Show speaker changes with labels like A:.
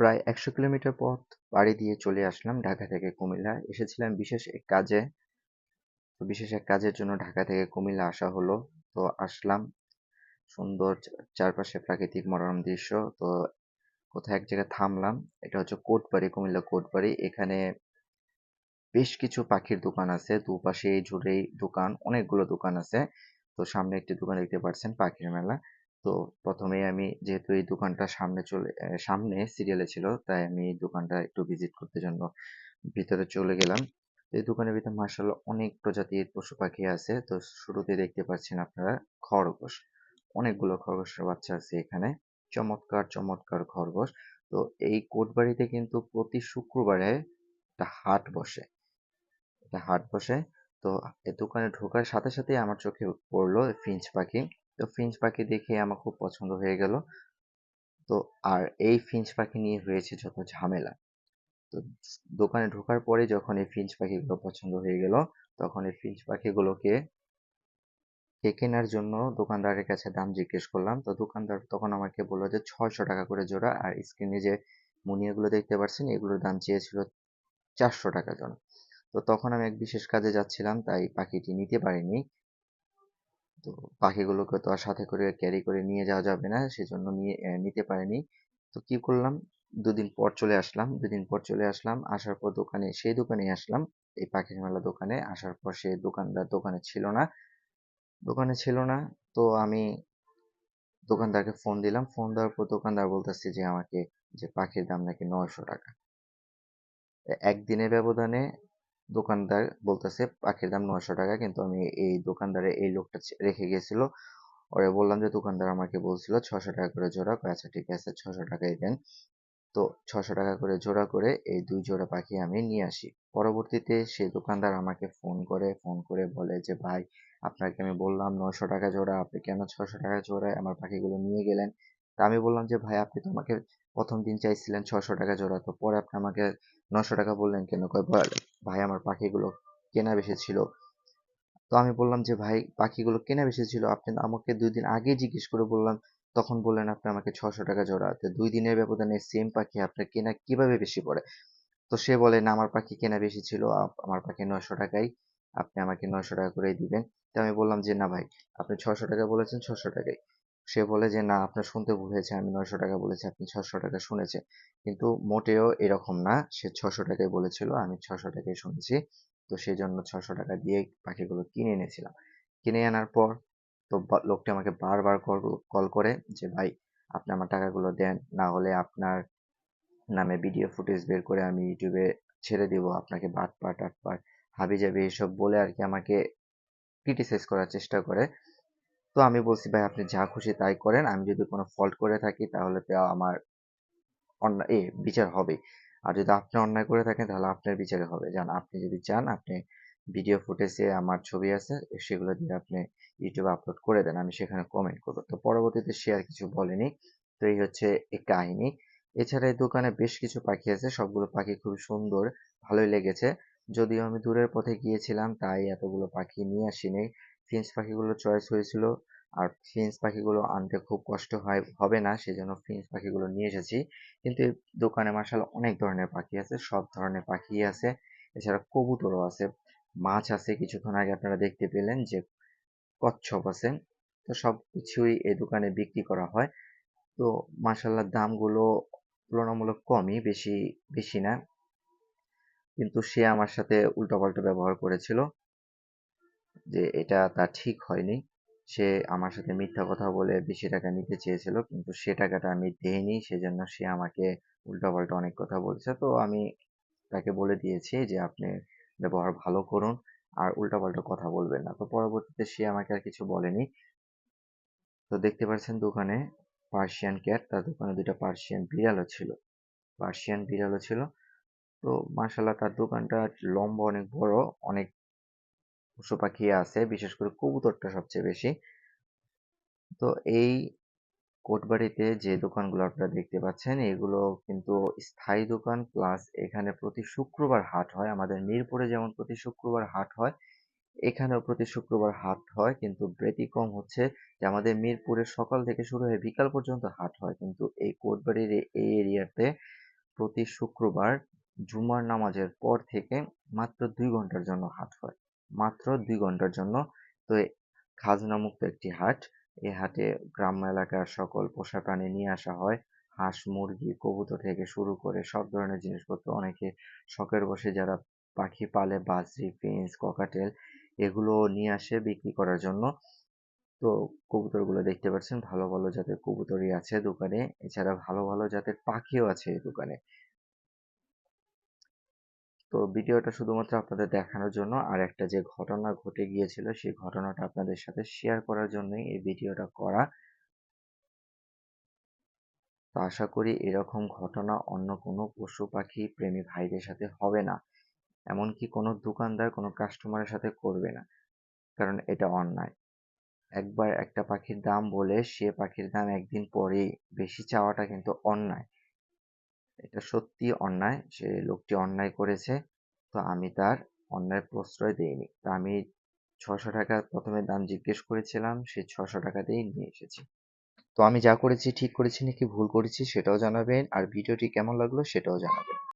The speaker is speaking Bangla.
A: প্রায় একশো কিলোমিটার পথ পাড়ি দিয়ে চলে আসলাম ঢাকা থেকে কুমিল্লা। এসেছিলাম বিশেষ এক কাজে। তো বিশেষ এক কাজের জন্য ঢাকা থেকে কুমিল্লা আসা হলো। তো আসলাম। সুন্দর চারপাশে প্রাকৃতিক মনোরম দৃশ্য। তো কোথায় এক জায়গায় থামলাম। এটা হচ্ছে কোটবাড়ি, কুমিল্লা কোটবাড়ি। এখানে বেশ কিছু পাখির দোকান আছে। দুপাশে জুড়েই দোকান, অনেকগুলো দোকান আছে। তো সামনে একটি দোকান দেখতে পাচ্ছেন, পাখির মেলা। তো প্রথমে আমি যেহেতু এই দোকানটা সামনে চলে সামনে সিরিয়ালে ছিল, তাই আমি এই দোকানটা একটু ভিজিট করতে জন্য ভিতরে চলে গেলাম। এই দোকানের ভিতরে মার্শাল অনেক প্রজাতির পশু পাখি আছে, তো শুরুতে দেখতে পাচ্ছেন আপনারা খরগোশ। অনেকগুলো খরগোশের বাচ্চা আছে এখানে, চমৎকার চমৎকার খরগোশ। তো এই কোটবাড়িতে কিন্তু প্রতি শুক্রবারে একটা হাট বসে, একটা হাট বসে। তো দোকানে ঢোকার সাথে সাথেই আমার চোখে পড়ল ফিঞ্চ পাখি। তো ফিঞ্চ পাখি দেখে আমার খুব পছন্দ হয়ে গেল। তো আর এই ফিঞ্চ পাখি নিয়ে হয়েছে যত ঝামেলা। তো দোকানে ঢোকার পরে যখন এই ফিঞ্চ পাখিগুলো পছন্দ হয়ে গেল, তখন এই ফিঞ্চ পাখিগুলোকে কেনার জন্য দোকানদারের কাছে দাম জিজ্ঞেস করলাম। তো দোকানদার তখন আমাকে বলল যে, ছয়শো টাকা করে জোড়া আর স্ক্রিনে যে মুনিয়াগুলো দেখতে পাচ্ছেন এগুলোর দাম চেয়েছিল চারশো টাকা জোড়া। তো তখন আমি এক বিশেষ কাজে যাচ্ছিলাম, তাই পাখিটি নিতে পারিনি। তো পাখিগুলোকে তো আর সাথে করে ক্যারি করে নিয়ে যাওয়া যাবে না, সেজন্য নিয়ে নিতে পারিনি। তো কি করলাম? দুদিন পর চলে আসলাম, দুদিন পর চলে আসলাম, আসার পর দোকানে, সেই দোকানে আসলাম, এই পাখির মেলা দোকানে। আসার পর সেই দোকানদার দোকানে ছিল না, দোকানে ছিল না, তো আমি দোকানদারকে ফোন দিলাম। ফোন দেওয়ার পর দোকানদার বলতেছে যে, আমাকে যে পাখির দাম নাকি নয়শো টাকা। একদিনের ব্যবধানে দোকানদার বলতেছে, পাখির দাম নয়শো টাকা, কিন্তু আমি এই দোকানদারে এই লোকটা রেখে গেছিল। ওরে বললাম যে, দোকানদার আমাকে বলছিল ছশো টাকা করে জোড়া। আচ্ছা ঠিক আছে ছশো টাকাই দেন। তো ছশো টাকা করে জোড়া করে এই দুই জোড়া পাখি আমি নিয়ে আসি। পরবর্তীতে সেই দোকানদার আমাকে ফোন করে ফোন করে বলে যে, ভাই, আপনাকে আমি বললাম নশো টাকা জোড়া, আপনি কেন ছশো টাকা জোড়ায় আমার পাখিগুলো নিয়ে গেলেন? আমি বললাম যে, ভাই, আপনি তো আমাকে প্রথম দিন চাইছিলেন ছশো টাকা জোড়া, তো পরে আপনি আমাকে নশো টাকা বললেন কেন? ভাই আমার পাখিগুলো কেনা বেশি ছিল। তো আমি বললাম যে, ভাই, পাখিগুলো কেনা বেশি ছিল, আপনি আমাকে দুই দিন আগে জিজ্ঞেস করে বললাম তখন বললেন আপনি আমাকে ছশো টাকা জোড়া, তো দুই দিনের ব্যবধানে সেম পাখি আপনার কেনা কীভাবে বেশি পড়ে? তো সে বলে, না, আমার পাখি কেনা বেশি ছিল আমার পাখি নশো টাকাই, আপনি আমাকে নশো টাকা করেই দিবেন। তো আমি বললাম যে, না, ভাই, আপনি ছশো টাকা বলেছেন ছশো টাকাই। সে বলে যে, না, আপনার শুনতে ভুল হয়েছে, আমি নয়শো টাকা বলেছি, আপনি ছশো টাকা শুনেছে। কিন্তু মোটেও এরকম না, সে ছশো টাকাই বলেছিল, আমি ছশো টাকাই শুনেছি। তো সেই জন্য ছশো টাকা দিয়ে পাখিগুলো কিনে এনেছিলাম। কিনে আনার পর তো লোকটি আমাকে বারবার কল করে যে, ভাই, আপনি আমার টাকাগুলো দেন, না হলে আপনার নামে ভিডিও ফুটেজ বের করে আমি ইউটিউবে ছেড়ে দিব, আপনাকে বাটপা টাটপা হাবি যাবি এসব বলে আর কি আমাকে ক্রিটিসাইজ করার চেষ্টা করে। তো আমি বলছি, ভাই, আপনি যা খুশি তাই করেন। আমি যদি কোনো ফল্ট করে থাকি, তাহলে তো আমার অন্যায়, এ, বিচার হবে আর যদি আপনি অন্যায় করে থাকেন, তাহলে আপনার বিচারে হবে। যান আপনি যদি চান, আপনি ভিডিও ফুটেজে আমার ছবি আছে সেগুলো দিয়ে আপনি ইউটিউবে আপলোড করে দেন, আমি সেখানে কমেন্ট করব। তো পরবর্তীতে সে আর কিছু বলেনি। তো এই হচ্ছে এই কাহিনী। এছাড়া এই দোকানে বেশ কিছু পাখি আছে, সবগুলো পাখি খুব সুন্দর, ভালোই লেগেছে। যদিও আমি দূরের পথে গিয়েছিলাম, তাই এতগুলো পাখি নিয়ে আসিনি। ফিন্স পাখিগুলো চয়েস হয়েছিল। আর ফিন্স পাখিগুলো আনতে খুব কষ্ট হয়, হবে না, সেজন্য ফিন্স পাখিগুলো নিয়ে এসেছি। কিন্তু এই দোকানে মার্শাল অনেক ধরনের পাখি আছে, সব ধরনের পাখি আছে। এছাড়া কবুতরও আছে, মাছ আছে কিছুক্ষণ আগে আপনারা দেখতে পেলেন যে কচ্ছপ আছে। তো সব কিছুই এই দোকানে বিক্রি করা হয়। তো মার্শাল্লাহ দামগুলো তুলনামূলক কমই, বেশি বেশি না। কিন্তু সে আমার সাথে উল্টোপাল্টা ব্যবহার করেছিল। যে এটা তার ঠিক হয়নি। সে আমার সাথে মিথ্যা কথা বলে বেশি টাকা নিতে চেয়েছিল, কিন্তু সে টাকাটা আমি দেইনি, সেজন্য সে আমাকে উল্টাপাল্টা অনেক কথা বলছে। তো আমি তাকে বলে দিয়েছি যে, আপনি ব্যবহার ভালো করুন, আর উল্টাপাল্টা কথা বলবেন না। তো পরবর্তীতে সে আমাকে আর কিছু বলেনি। তো দেখতে পাচ্ছেন দোকানে পার্সিয়ান ক্যাট তার দোকানে দুইটা পার্সিয়ান বিড়ালও ছিল। পার্সিয়ান বিড়ালও ছিল। তো মার্শাল্লাহ তার দোকানটা লম্বা, অনেক বড়, অনেক পশু পাখি আছে, বিশেষ করে কবুতরটা সবচেয়ে বেশি। তো এই কোটবাড়িতে যে দোকানগুলো আপনারা দেখতে পাচ্ছেন, এগুলো কিন্তু স্থায়ী দোকান। প্লাস এখানে প্রতি শুক্রবার হাট হয়। আমাদের মিরপুরে যেমন প্রতি শুক্রবার হাট হয়, এখানেও প্রতি শুক্রবার হাট হয়। কিন্তু ব্যতিক্রম হচ্ছে যে আমাদের মিরপুরে সকাল থেকে শুরু হয়ে বিকাল পর্যন্ত হাট হয়। কিন্তু এই কোটবাড়ির এই এরিয়াতে প্রতি শুক্রবার জুমার নামাজের পর থেকে মাত্র দুই ঘণ্টার জন্য হাট হয়। মাত্র দুই ঘণ্টার জন্য। তো খাজনামুক্ত একটি হাট। এই হাটে গ্রাম্য এলাকার সকল পোষা প্রাণী নিয়ে আসা হয়। হাঁস, মুরগি, কবুতর থেকে শুরু করে সব ধরনের জিনিসপত্র অনেকে শখের বসে যারা পাখি পালে, বাজরি ফিন্স ককাটেল এগুলো নিয়ে আসে বিক্রি করার জন্য। তো কবুতরগুলো দেখতে পাচ্ছেন, ভালো ভালো জাতের কবুতরই আছে দোকানে। এছাড়া ভালো ভালো জাতের পাখিও আছে এই দোকানে। তো ভিডিওটা শুধুমাত্র আপনাদের দেখানোর জন্য, আর একটা যে ঘটনা ঘটে গিয়েছিল, সেই ঘটনাটা আপনাদের সাথে শেয়ার করার জন্যই এই ভিডিওটা করা। তো আশা করি এরকম ঘটনা অন্য কোনো পশু পাখি প্রেমী ভাইদের সাথে হবে না। এমনকি কোনো দোকানদার কোনো কাস্টমারের সাথে করবে না, কারণ এটা অন্যায়। একবার একটা পাখির দাম বলে সে পাখির দাম একদিন পরেই বেশি চাওয়াটা কিন্তু অন্যায়। এটা সত্যি অন্যায়। সে লোকটি অন্যায় করেছে, তো আমি তার অন্যায় প্রশ্রয় দিইনি। তো আমি ছশো টাকা প্রথমে দাম জিজ্ঞেস করেছিলাম, সে ছশো টাকা দিয়েই নিয়ে এসেছে। তো আমি যা করেছি, ঠিক করেছি নাকি ভুল করেছি সেটাও জানাবেন। আর ভিডিওটি কেমন লাগল সেটাও জানাবেন।